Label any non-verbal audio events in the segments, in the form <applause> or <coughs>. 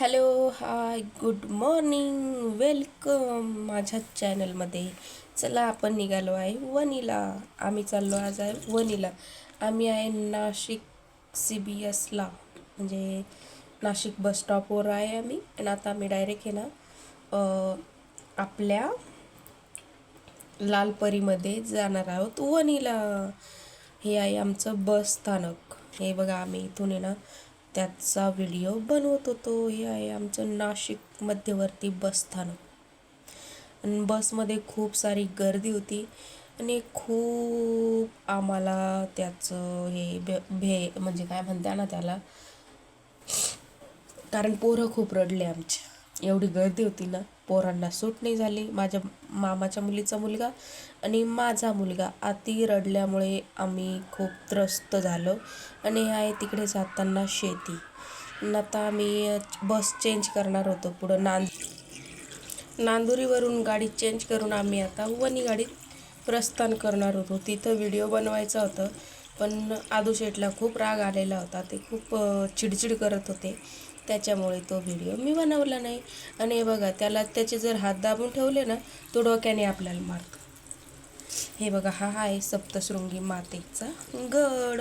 Hello hi good morning welcome माझ्या चॅनलमध्ये. चला आपण निघालो आहे वनीला. आम्ही चाललो आज आहे वनीला. आम्ही आहे नाशिक सी बी एसला म्हणजे नाशिक बस स्टॉपवर आहे आम्ही. आणि आता आम्ही डायरेक्ट आहे ना आपल्या लालपरीमध्ये जाणार आहोत वनीला. हे आहे आमचं बस स्थानक. हे बघा आम्ही इथून आहे ना त्याचा व्हिडिओ बनवत होतो. हे आहे आमचं नाशिक मध्यवर्ती बसस्थानक आणि बसमध्ये खूप सारी गर्दी होती. आणि खूप आम्हाला त्याचं हे भे भे म्हणजे काय म्हणता ना त्याला? कारण पोरं खूप रडले आमचे. एवढी गर्दी होती ना पोरांना सूट नाही झाली. माझ्या मामाच्या मुलीचा मुलगा आणि माझा मुलगा. अति रडल्यामुळे आम्ही खूप त्रस्त झालो आणि हे आहे तिकडे जाताना शेती. आणि आता आम्ही बस चेंज करणार होतो पुढं नांद नांदुरीवरून गाडी चेंज करून आम्ही आता वनी गाडीत प्रस्थान करणार होतो. तिथं व्हिडिओ बनवायचा होतं पण आदू शेठला खूप राग आलेला होता. ते खूप चिडचिड करत होते. त्याच्यामुळे तो व्हिडिओ मी बनवला नाही. आणि हे बघा त्याला त्याचे जर हात दाबून ठेवले ना तो डोक्याने आपल्याला मारतो हे बघा हा आहे सप्तशृंगी मातेचा गड.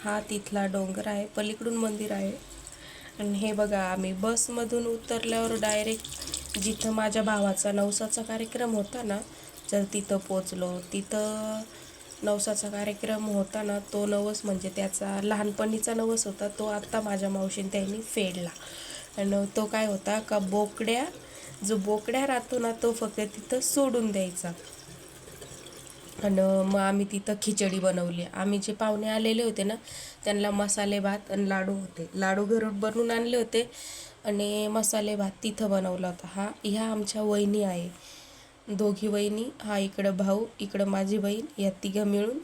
हा तिथला डोंगर आहे पलीकडून मंदिर आहे. आणि हे बघा आम्ही बसमधून उतरल्यावर डायरेक्ट जिथं माझ्या भावाचा नवसाचा कार्यक्रम होता ना तर तिथं पोचलो तिथं नवसाचा कार्यक्रम होता ना तो नवस म्हणजे त्याचा लहानपणीचा नवस होता तो आत्ता माझ्या मावशीने त्यांनी फेडला. आणि तो काय होता का बोकड्या जो बोकड्या राहतो ना तो फक्त तिथं सोडून द्यायचा. आणि मग आम्ही तिथं खिचडी बनवली. आम्ही जे पाहुणे आलेले होते ना त्यांना मसाले भात आणि लाडू होते. लाडू घरून बनवून आणले होते. आणि मसाले भात तिथं बनवला होता. हा ह्या आमच्या वहिनी आहे. दोघी वहिनी हा इकडं भाऊ इकडं माझी बहीण या तिघं मिळून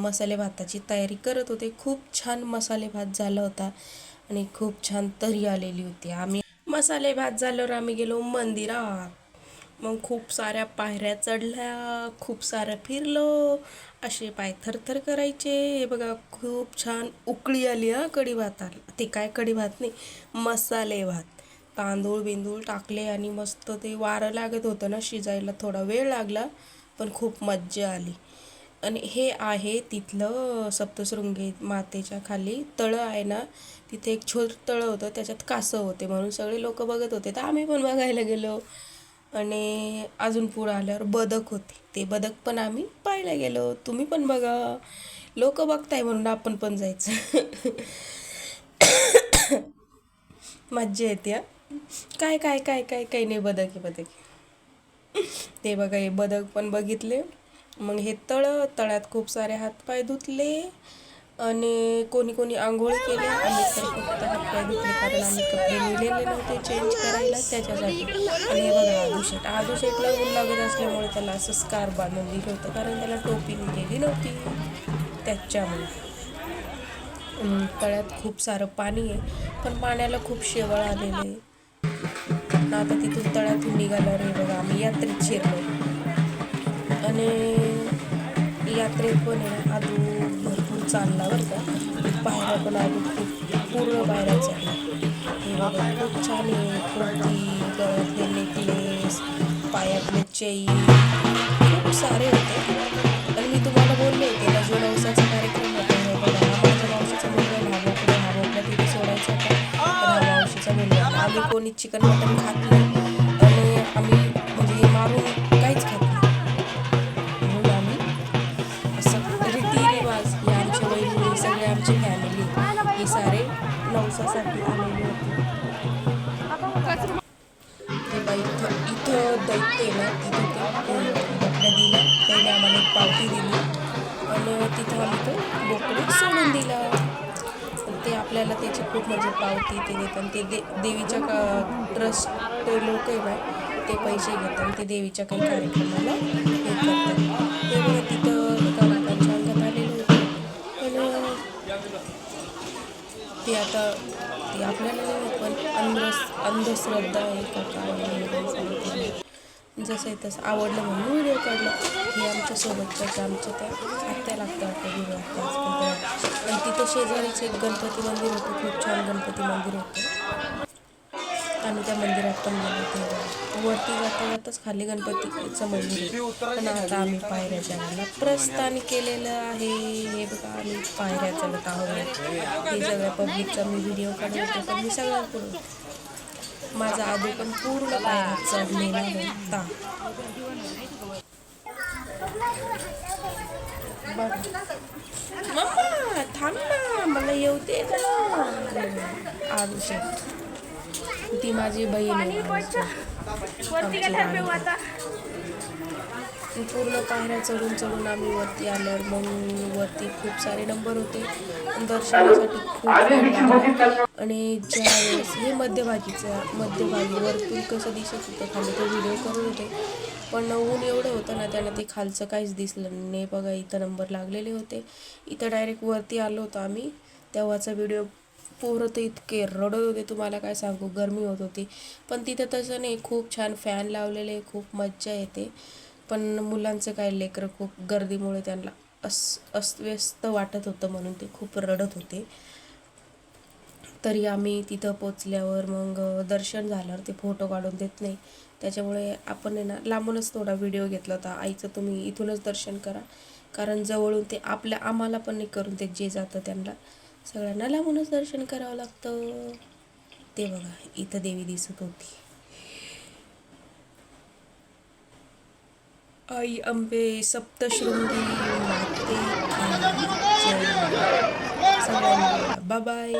मसाले भाताची तयारी करत होते. खूप छान मसाले भात झाला होता आणि खूप छान तरी आलेली होती. आम्ही मसाले भात झाल्यावर आम्ही गेलो मंदिरात. मग खूप साऱ्या पायऱ्या चढल्या खूप सारं फिरलो असे पाय थरथर करायचे. हे बघा खूप छान उकळी आली हा कढी भाताला. ते काय कढी भात नाही मसाले भात. तांदूळ बिंदूळ टाकले आणि मस्त ते वारं लागत होतं ना शिजायला. थोडा वेळ लागला पण खूप मज्जा आली. आणि हे आहे तिथलं सप्तशृंगी मातेच्या खाली. तळं आहे ना तिथे एक छोट तळं होतं त्याच्यात कासव होते म्हणून सगळे लोक बघत होते. तर आम्ही पण बघायला गेलो. आणि अजून पुढं आल्यावर बदक होते. ते बदक पण आम्ही पाहायला गेलो. तुम्ही पण बघा. लोक बघताय म्हणून आपण पण जायचं. <coughs> मज्जा येते हा. काय काय काय काय काही नाही बदक आहे बदक. ते बघा हे बदक पण बघितले. मग हे तळ तळ्यात खूप सारे हातपाय धुतले आणि कोणी कोणी आंघोळ केले. आम्ही तर फक्त हातपाय धुतले कारण आम्ही कपडे लिहिलेले नव्हते चेंज करायला त्याच्यासाठी. आणि हे बघा आदुशेट आदुशेटला ऊन लागत असल्यामुळे त्याला असं स्कार बांधून दिलं होतं कारण त्याला टोपी दिलेली नव्हती त्याच्यामुळे. तळ्यात खूप सारं पाणी आहे पण पाण्याला खूप शेवळ आलेलं आहे. आता तिथून तळ्यातून निघाल्यावर हे बघा. आम्ही यात्रेत शिरलो. आणि यात्रेत पण आहे ना आदू भरपूर चालला बरं का. पायऱ्या पण आदू खूप पूर्ण पायऱ्या चढला हे बघा खूप छान आहे. कुर्ती गळ्यातले नेकलेस पायातले चेई खूप सारे होते. असं हा आम्ही कोणी चिकन मटन खात नाही. आणि आम्ही म्हणजे मारून काहीच खात नाही. म्हणून आम्ही असं रीतिरिवाज हे आमच्या वहिनी सगळे आमची फॅमिली हे सारे नवसासाठी आलेले होते. इथं इथं दैत्य ना तिथं ते बोकड्या दिलं त्याने आम्हाला एक पावती दिली. आणि तिथं आम्ही तो आपल्याला त्याची खूप म्हणजे पावती ते देतात. ते दे देवीच्या का ट्रस्ट लोक आहे बाय ते पैसे घेतात आणि ते देवीच्या काही कार्यक्रमाला हे करतात. ते तिथं एका लोकांच्या अंगात आलेलं होतं. पण ते आता ते आपल्याला नाही पण अंध अंधश्रद्धा आहे का काय जसं आहे तसं आवडलं म्हणून व्हिडिओ काढला. हे आमच्या सोबतच्या आमच्या त्या आत्या लागतात वाटतं व्हिडिओ आणि तिथं शेजारीचं एक गणपती मंदिर होतं खूप छान गणपती मंदिर होतं. आणि त्या मंदिरात पण गेलो तेव्हा वरती जाता जाताच खाली गणपतीचं मंदिर पण आता आम्ही पायऱ्या चढायला प्रस्थान केलेलं आहे. हे बघा आम्ही पायऱ्या चढत आहोत. हे सगळ्या पब्लिकचा मी व्हिडिओ काढत होते पण मी सगळ्या पुढे माझा आधी पण पूर्ण पाण्यात चढलेला होता. मम्मा थांब ना मला येऊते ना. आरुषी ती माझी बहीण आहे. पूर्ण पायऱ्या चढून चढून आम्ही वरती आल्यावर मग वरती खूप सारे नंबर होते. दर्शनासाठी खूप. आणि ज्या वेळेस हे मध्यभागीचं मध्यभागी वरतून कसं दिसत होतं खाली तो व्हिडिओ करत होते. पण ऊन एवढं होतं ना त्यांना ते खालचं काहीच दिसलं नाही. बघा इथं नंबर लागलेले होते. इथं डायरेक्ट वरती आलो होतो आम्ही. तेव्हाचा व्हिडिओ पोरं तर इतके रडत होते. तुम्हाला काय सांगू? गरमी होत होती. पण तिथं तसं नाही. खूप छान फॅन लावलेले खूप मज्जा येते. पण मुलांचं काय लेकरं खूप गर्दीमुळे त्यांना अस अस्व्यस्त वाटत होतं म्हणून ते खूप रडत होते. तरी आम्ही तिथं पोचल्यावर मग दर्शन झाल्यावर ते फोटो काढून देत नाही. त्याच्यामुळे आपण आहे ना लांबूनच थोडा व्हिडिओ घेतला होता. आईचं तुम्ही इथूनच दर्शन करा. कारण जवळून ते आपल्या आम्हाला पण नाही करून देत जे जातं त्यांना. सगळ्यांना लांबूनच दर्शन करावं लागतं. ते बघा इथं देवी दिसत होती. आई अंबे सप्तशृंगी माते की जय. सगळ्यांना बाय बाय